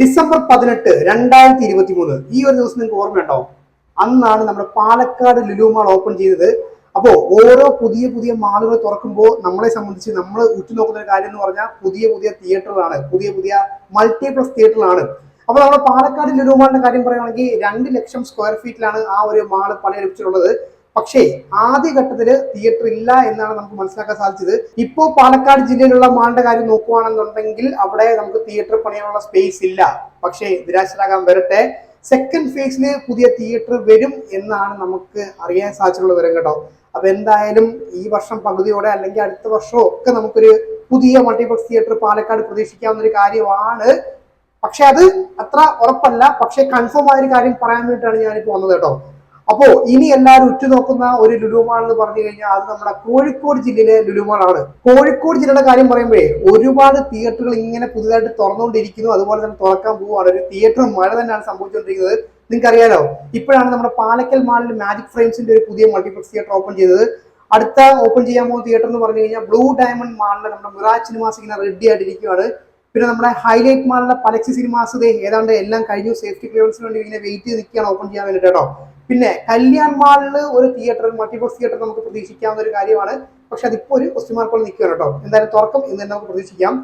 December പതിനെട്ട് രണ്ടായിരത്തി ഇരുപത്തി മൂന്ന് ഈ ഒരു ദിവസം നിങ്ങൾക്ക് ഓർമ്മയുണ്ടോ? അന്നാണ് നമ്മുടെ പാലക്കാട് ലുലു മാൾ ഓപ്പൺ ചെയ്തത്. അപ്പോൾ ഓരോ പുതിയ പുതിയ മാളുകൾ തുറക്കുമ്പോൾ നമ്മളെ സംബന്ധിച്ച് നമ്മൾ ഉറ്റുനോക്കുന്ന ഒരു കാര്യം എന്ന് പറഞ്ഞാൽ പുതിയ പുതിയ തിയേറ്ററുകളാണ്. പുതിയ പുതിയ മൾട്ടിപ്ലക്സ് തിയേറ്ററുകളാണ്. അപ്പോൾ നമ്മുടെ പാലക്കാട് ലുലു മാളിന്റെ കാര്യം പറയുകയാണെങ്കിൽ രണ്ട് ലക്ഷം സ്ക്വയർ ഫീറ്റിലാണ് ആ ഒരു മാൾ പണിയെടുപ്പിച്ചിട്ടുള്ളത്. പക്ഷേ ആദ്യഘട്ടത്തിൽ തിയേറ്റർ ഇല്ല എന്നാണ് നമുക്ക് മനസ്സിലാക്കാൻ സാധിച്ചത്. ഇപ്പോൾ പാലക്കാട് ജില്ലയിലുള്ള മാളിന്റെ കാര്യം നോക്കുകയാണെന്നുണ്ടെങ്കിൽ അവിടെ നമുക്ക് തിയേറ്റർ പണിയാനുള്ള സ്പേസ് ഇല്ല. പക്ഷേ നിരാശരാകാൻ വരട്ടെ. സെക്കൻഡ് ഫേസിൽ പുതിയ തിയേറ്റർ വരും എന്നാണ് നമുക്ക് അറിയാൻ സാധിച്ചിട്ടുള്ള വിവരം കേട്ടോ. അപ്പൊ എന്തായാലും ഈ വർഷം പകുതിയോടെ അല്ലെങ്കിൽ അടുത്ത വർഷമോ ഒക്കെ നമുക്കൊരു പുതിയ മൾട്ടിപ്ലക്സ് തിയേറ്റർ പാലക്കാട് പ്രതീക്ഷിക്കാവുന്ന ഒരു കാര്യമാണ്. പക്ഷെ അത് അത്ര ഉറപ്പല്ല. പക്ഷെ കൺഫേം ആയ ഒരു കാര്യം പറയാൻ വേണ്ടിയിട്ടാണ് ഞാനിപ്പോ വന്നത് കേട്ടോ. അപ്പോ ഇനി എല്ലാവരും ഉറ്റുനോക്കുന്ന ഒരു ലുലുമാൾ എന്ന് പറഞ്ഞു കഴിഞ്ഞാൽ അത് നമ്മുടെ കോഴിക്കോട് ജില്ലയിലെ ലുലുമാളാണ്. കോഴിക്കോട് ജില്ലയുടെ കാര്യം പറയുമ്പോഴേ ഒരുപാട് തിയേറ്ററുകൾ ഇങ്ങനെ പുതുതായിട്ട് തുറന്നുകൊണ്ടിരിക്കുന്നു. അതുപോലെ തന്നെ തുറക്കാൻ പോവുകയാണ്. ഒരു തിയേറ്റർ മഴ തന്നെയാണ് സംഭവിച്ചുകൊണ്ടിരിക്കുന്നത്. നിങ്ങൾക്ക് അറിയാലോ ഇപ്പോഴാണ് നമ്മുടെ പാലക്കൽ മാളിൽ മാജിക് ഫ്രെയിംസിന്റെ ഒരു പുതിയ മൾട്ടിപ്ലക്സ് തിയേറ്റർ ഓപ്പൺ ചെയ്തത്. അടുത്ത ഓപ്പൺ ചെയ്യാൻ പോകുന്ന തിയേറ്റർ എന്ന് പറഞ്ഞു കഴിഞ്ഞാൽ ബ്ലൂ ഡയമണ്ട് മാളിലെ നമ്മുടെ മിറാജ് സിനിമാസ് ഇങ്ങനെ റെഡി ആയിട്ടിരിക്കുകയാണ്. പിന്നെ നമ്മുടെ ഹൈലൈറ്റ് മാളിലെ പലക്സി സിനിമാസ് ഏതാണ്ട് എല്ലാം കഴിഞ്ഞു. സേഫ്റ്റി ക്ലിയറൻസിന് വേണ്ടി ഇങ്ങനെ വെയിറ്റ് ചെയ്ത് നിൽക്കുകയാണ് ഓപ്പൺ ചെയ്യാൻ വേണ്ടിയിട്ട് കേട്ടോ. പിന്നെ കല്യാൺ മാളിൽ ഒരു തിയേറ്റർ മൾട്ടിപ്ലക്സ് തിയേറ്റർ നമുക്ക് പ്രതീക്ഷിക്കാവുന്ന ഒരു കാര്യമാണ്. പക്ഷെ അതിപ്പോ ഒരു ക്വസ്റ്റ്യൻ മാർക്കോട് നിൽക്കുകയാണ് കേട്ടോ. എന്തായാലും തുറക്കും എന്ന് തന്നെ നമുക്ക് പ്രതീക്ഷിക്കാം.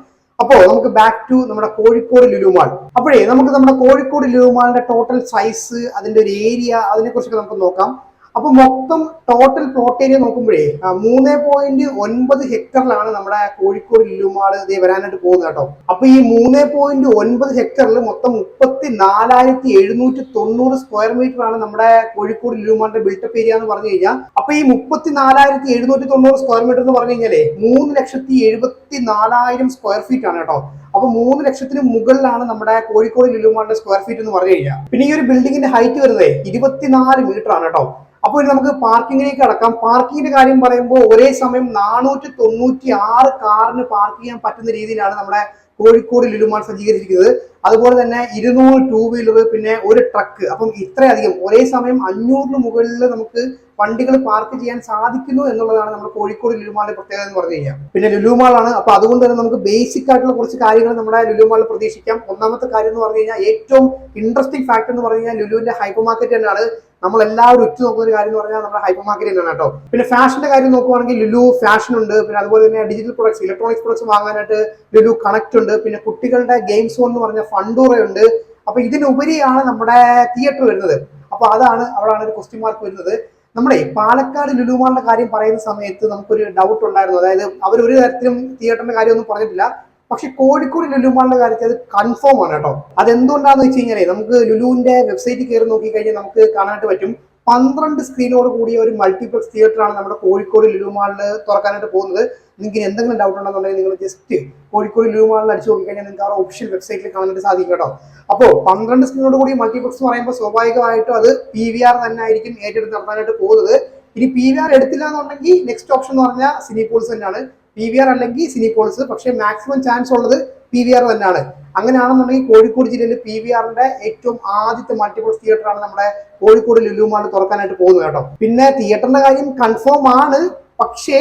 അപ്പോ നമുക്ക് ബാക്ക് ടു നമ്മുടെ കോഴിക്കോട് ലുലുമാൾ അപ്പോഴേ നമുക്ക് നമ്മുടെ കോഴിക്കോട് ലുലുമാളിന്റെ ടോട്ടൽ സൈസ് അതിന്റെ ഒരു ഏരിയ അതിനെ കുറിച്ചൊക്കെ നമുക്ക് നോക്കാം. അപ്പൊ മൊത്തം ടോട്ടൽ പ്ലോട്ട് ഏരിയ നോക്കുമ്പോഴേ മൂന്ന് പോയിന്റ് ഒൻപത് ഹെക്ടറിലാണ് നമ്മുടെ കോഴിക്കോട് ഇല്ലുമാട് ഇതേ വരാനായിട്ട് പോകുന്നത് കേട്ടോ. അപ്പൊ ഈ മൂന്ന് പോയിന്റ് ഒൻപത് ഹെക്ടറിൽ മൊത്തം മുപ്പത്തി നാലായിരത്തി എഴുന്നൂറ്റി തൊണ്ണൂറ് സ്ക്വയർ മീറ്റർ ആണ് നമ്മുടെ കോഴിക്കോട് ഇല്ലുമാടിന്റെ ബിൽട്ടപ്പ് ഏരിയ എന്ന് പറഞ്ഞു കഴിഞ്ഞാൽ അപ്പൊ ഈ മുപ്പത്തി നാലായിരത്തി എഴുന്നൂറ്റി തൊണ്ണൂറ് സ്ക്വയർ മീറ്റർ എന്ന് പറഞ്ഞു കഴിഞ്ഞാലേ മൂന്ന് ലക്ഷത്തി എഴുപത്തി നാലായിരം സ്ക്വയർ ഫീറ്റ് ആണ് കേട്ടോ. അപ്പൊ മൂന്ന് ലക്ഷത്തിന് മുകളിലാണ് നമ്മുടെ കോഴിക്കോട് ലുലുമാളിന്റെ സ്ക്വയർ ഫീറ്റ് എന്ന് പറഞ്ഞു കഴിഞ്ഞാൽ പിന്നെ ഈ ഒരു ബിൽഡിങ്ങിന്റെ ഹൈറ്റ് വരുന്നത് ഇരുപത്തിനാല് മീറ്റർ ആണ് കേട്ടോ. അപ്പോൾ ഇനി നമുക്ക് പാർക്കിങ്ങിലേക്ക് കടക്കാം. പാർക്കിങ്ങിന്റെ കാര്യം പറയുമ്പോൾ ഒരേ സമയം നാനൂറ്റി തൊണ്ണൂറ്റി ആറ് കാറിന് പാർക്ക് ചെയ്യാൻ പറ്റുന്ന രീതിയിലാണ് നമ്മുടെ കോഴിക്കോട് ലുലുമാൾ സജ്ജീകരിച്ചിരിക്കുന്നത്. അതുപോലെ തന്നെ ഇരുന്നൂറ് ടൂ വീലർ പിന്നെ ഒരു ട്രക്ക്. അപ്പം ഇത്രയധികം. ഒരേ സമയം അഞ്ഞൂറിന് മുകളിൽ നമുക്ക് വണ്ടികൾ പാർക്ക് ചെയ്യാൻ സാധിക്കുന്നു എന്നുള്ളതാണ് നമ്മുടെ കോഴിക്കോട് ലുലുമാളിന്റെ പ്രത്യേകത എന്ന് പറഞ്ഞു കഴിഞ്ഞാൽ. പിന്നെ ലുലുമാളാണ്. അപ്പൊ അതുകൊണ്ട് തന്നെ നമുക്ക് ബേസിക് ആയിട്ടുള്ള കുറച്ച് കാര്യങ്ങൾ നമ്മുടെ ലുലുമാളിൽ പ്രതീക്ഷിക്കാം. ഒന്നാമത്തെ കാര്യം എന്ന് പറഞ്ഞു കഴിഞ്ഞാൽ ഏറ്റവും ഇൻട്രസ്റ്റിംഗ് ഫാക്ടർ എന്ന് പറഞ്ഞു കഴിഞ്ഞാൽ ലുലുവിന്റെ ഹൈപ്പർ മാർക്കറ്റ് തന്നെയാണ്. നമ്മൾ എല്ലാവരും ഉറ്റു നോക്കുന്ന ഒരു കാര്യം എന്ന് പറഞ്ഞാൽ നമ്മുടെ ഹൈപ്പർ മാർക്കറ്റ് തന്നെയാണ് കേട്ടോ. പിന്നെ ഫാഷന്റെ കാര്യം നോക്കുവാണെങ്കിൽ ലുലു ഫാഷൻ ഉണ്ട്. പിന്നെ അതുപോലെ തന്നെ ഡിജിറ്റൽ പ്രൊഡക്ട്സ് ഇലക്ട്രോണിക്സ് പ്രൊഡക്ട്സ് വാങ്ങാനായിട്ട് ലുലു കണക്ട് ഉണ്ട്. പിന്നെ കുട്ടികളുടെ ഗെയിം സോൺ എന്ന് പറഞ്ഞ ഫണ്ടൂറ ഉണ്ട്. അപ്പൊ ഇതിനുപരിയാണ് നമ്മുടെ തിയേറ്റർ വരുന്നത്. അപ്പൊ അതാണ് അവിടെയാണ് ഒരു ക്വസ്റ്റ്യൻ മാർക്ക് വരുന്നത്. നമ്മുടെ പാലക്കാട് ലുലുമാളിന്റെ കാര്യം പറയുന്ന സമയത്ത് നമുക്കൊരു ഡൗട്ട് ഉണ്ടായിരുന്നു. അതായത് അവർ ഒരു തരത്തിലും തിയേറ്ററിന്റെ കാര്യമൊന്നും പറഞ്ഞിട്ടില്ല. പക്ഷെ കോഴിക്കോട് ലുലുമാളിന്റെ കാര്യത്തിൽ അത് കൺഫേം ആണ് കേട്ടോ. അതെന്തുകൊണ്ടാന്ന് വെച്ച് കഴിഞ്ഞാൽ നമുക്ക് ലുലുവിന്റെ വെബ്സൈറ്റിൽ കയറി നോക്കി കഴിഞ്ഞാൽ നമുക്ക് കാണാനായിട്ട് പറ്റും. പന്ത്രണ്ട് സ്ക്രീനോട് കൂടിയ ഒരു മൾട്ടിപ്ലക്സ് തിയേറ്റർ ആണ് നമ്മുടെ കോഴിക്കോട് ലുലുമാളിൽ തുറക്കാനായിട്ട് പോകുന്നത്. നിങ്ങൾക്ക് എന്തെങ്കിലും ഡൗട്ട് ഉണ്ടെന്നുണ്ടെങ്കിൽ നിങ്ങൾ ജസ്റ്റ് കോഴിക്കോട് ലുലുമാളിൽ അടിച്ചു നോക്കിക്കഴിഞ്ഞാൽ നിങ്ങൾക്ക് ആ ഒഫീഷ്യൽ വെബ്സൈറ്റിൽ കാണാനായിട്ട് സാധിക്കും കേട്ടോ. അപ്പോൾ പന്ത്രണ്ട് സ്ക്രീനോട് കൂടി മൾട്ടിപ്ലക്സ് എന്ന് പറയുമ്പോൾ സ്വാഭാവികമായിട്ടും അത് പി വി ആർ തന്നെ ആയിരിക്കും ഏറ്റെടുത്ത് നടത്താനായിട്ട് പോകുന്നത്. ഇനി പി വി ആർ എടുത്തില്ല എന്നുണ്ടെങ്കിൽ നെക്സ്റ്റ് ഓപ്ഷൻ എന്ന് പറഞ്ഞാൽ സിനിപോൾസ് തന്നെയാണ്. പി വി ആർ അല്ലെങ്കിൽ സിനിപോളിസ് പക്ഷേ മാക്സിമം ചാൻസ് ഉള്ളത് പി വി ആർ തന്നെയാണ്. അങ്ങനെയാണെന്നുണ്ടെങ്കിൽ കോഴിക്കോട് ജില്ലയിൽ പി വി ആറിന്റെ ഏറ്റവും ആദ്യത്തെ മൾട്ടിപ്ലക്സ് തിയേറ്റർ ആണ് നമ്മുടെ കോഴിക്കോട് ലുലുമാൾ തുറക്കാനായിട്ട് പോകുന്നത് കേട്ടോ. പിന്നെ തിയേറ്ററിന്റെ കാര്യം കൺഫേം ആണ്. പക്ഷേ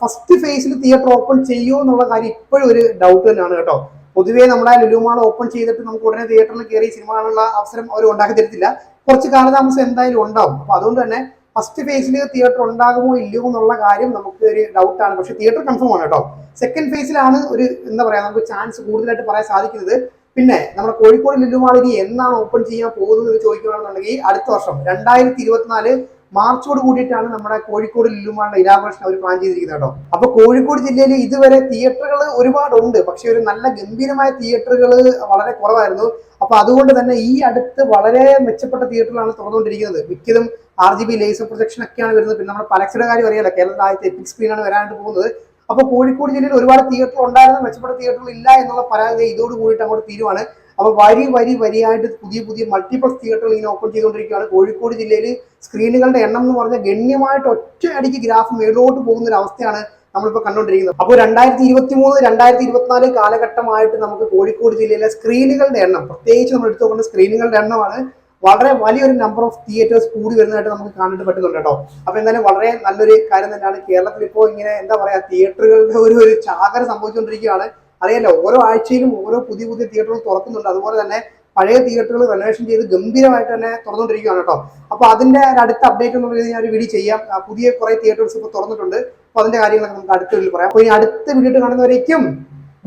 ഫസ്റ്റ് ഫേസിൽ തിയേറ്റർ ഓപ്പൺ ചെയ്യുമോ എന്നുള്ള കാര്യം ഇപ്പോഴും ഒരു ഡൗട്ട് തന്നെയാണ് കേട്ടോ. പൊതുവേ നമ്മുടെ ലുലുമാൾ ഓപ്പൺ ചെയ്തിട്ട് നമുക്ക് ഉടനെ തിയേറ്ററിൽ കയറി സിനിമ കാണാനുള്ള അവസരം അവർ ഉണ്ടാക്കി തരത്തില്ല. കുറച്ച് കാലതാമസം എന്തായാലും ഉണ്ടാവും. അപ്പൊ അതുകൊണ്ട് തന്നെ ഫസ്റ്റ് ഫേസിൽ തിയേറ്റർ ഉണ്ടാകുമോ ഇല്ലയോ എന്നുള്ള കാര്യം നമുക്ക് ഒരു ഡൗട്ടാണ് പക്ഷെ തിയേറ്റർ കൺഫേം ആണ് കേട്ടോ. സെക്കൻഡ് ഫേസിലാണ് ഒരു എന്താ പറയാ നമുക്ക് ചാൻസ് കൂടുതലായിട്ട് പറയാൻ സാധിക്കുന്നത്. പിന്നെ നമ്മുടെ കോഴിക്കോട് ലുലുമാൾ എന്നാണ് ഓപ്പൺ ചെയ്യാൻ പോകുന്നത് ചോദിക്കുകയാണെന്നുണ്ടെങ്കിൽ അടുത്ത വർഷം രണ്ടായിരത്തി ഇരുപത്തിനാല് മാർച്ചോട് കൂടിയിട്ടാണ് നമ്മുടെ കോഴിക്കോട് ലുലുമാളിന്റെ ഇനാഗ്രേഷൻ അവർ പ്ലാൻ ചെയ്തിരിക്കുന്നത് കേട്ടോ. അപ്പൊ കോഴിക്കോട് ജില്ലയിൽ ഇതുവരെ തിയേറ്ററുകൾ ഒരുപാടുണ്ട്. പക്ഷെ ഒരു നല്ല ഗംഭീരമായ തിയേറ്ററുകൾ വളരെ കുറവായിരുന്നു. അപ്പൊ അതുകൊണ്ട് തന്നെ ഈ അടുത്ത് വളരെ മെച്ചപ്പെട്ട തിയേറ്ററുകളാണ് തുറന്നുകൊണ്ടിരിക്കുന്നത്. മിക്കതും R G B laser projection ഒക്കെയാണ് വരുന്നത്. പിന്നെ നമ്മുടെ പലക്സിയുടെ കാര്യം അറിയാലോ. കേരളത്തിൽ ആദ്യത്തെ എപ്പിക് സ്ക്രീനാണ് വരാനായിട്ട് പോകുന്നത്. അപ്പൊ കോഴിക്കോട് ജില്ലയിൽ ഒരുപാട് തിയേറ്റർ ഉണ്ടായിരുന്നു. മെച്ചപ്പെട്ട തിയേറ്ററുകൾ ഇല്ല എന്നുള്ള പരാതി ഇതോട് കൂടിയിട്ട് അങ്ങോട്ട് തീരുവാണ്. അപ്പൊ വരി വരി വരിയായിട്ട് പുതിയ പുതിയ മൾട്ടിപ്ലക്സ് തിയേറ്ററുകൾ ഇങ്ങനെ ഓപ്പൺ ചെയ്തുകൊണ്ടിരിക്കുകയാണ്. കോഴിക്കോട് ജില്ലയിൽ സ്ക്രീനുകളുടെ എണ്ണം എന്ന് പറഞ്ഞാൽ ഗണ്യമായിട്ട് ഒറ്റ അടിക്ക് ഗ്രാഫ് മേലോട്ട് പോകുന്ന ഒരു അവസ്ഥയാണ് നമ്മളിപ്പോൾ കണ്ടുകൊണ്ടിരിക്കുന്നത് അപ്പോൾ രണ്ടായിരത്തി ഇരുപത്തി മൂന്ന് രണ്ടായിരത്തി ഇരുപത്തിനാല് കാലഘട്ടമായിട്ട് നമുക്ക് കോഴിക്കോട് ജില്ലയിലെ സ്ക്രീനുകളുടെ എണ്ണം പ്രത്യേകിച്ച് നമ്മൾ എടുത്തു നോക്കുന്ന സ്ക്രീനുകളുടെ എണ്ണമാണ് വളരെ വലിയൊരു നമ്പർ ഓഫ് തിയേറ്റേഴ്സ് കൂടി വരുന്നതായിട്ട് നമുക്ക് കാണാനായിട്ട് പറ്റുന്നുണ്ട് കേട്ടോ. അപ്പൊ എന്തായാലും വളരെ നല്ലൊരു കാര്യം തന്നെയാണ് കേരളത്തിൽ ഇപ്പോൾ ഇങ്ങനെ എന്താ പറയാ തിയേറ്ററുകളുടെ ഒരു ഒരു ചാകര സംഭവിച്ചുകൊണ്ടിരിക്കുകയാണ്. അറിയാലോ ഓരോ ആഴ്ചയിലും ഓരോ പുതിയ പുതിയ തിയേറ്ററുകൾ തുറക്കുന്നുണ്ട്. അതുപോലെ തന്നെ പഴയ തിയേറ്ററുകൾ റെനോവേഷൻ ചെയ്ത് ഗംഭീരമായിട്ട് തന്നെ തുറന്നുകൊണ്ടിരിക്കുകയാണ് കേട്ടോ. അപ്പൊ അതിന്റെ ഒരു അടുത്ത അപ്ഡേറ്റ് എന്ന് പറയുന്നത് ഞാൻ ഒരു വീഡിയോ ചെയ്യാം. പുതിയ കുറെ തിയേറ്റേഴ്സ് ഇപ്പോൾ തുറന്നിട്ടുണ്ട്. അപ്പൊ അതിന്റെ കാര്യങ്ങളൊക്കെ നമുക്ക് അടുത്ത വീഡിയോയിൽ പറയാം. അപ്പൊ ഇനി അടുത്ത വീഡിയോ കാണുന്നവരേക്കും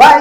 ബൈ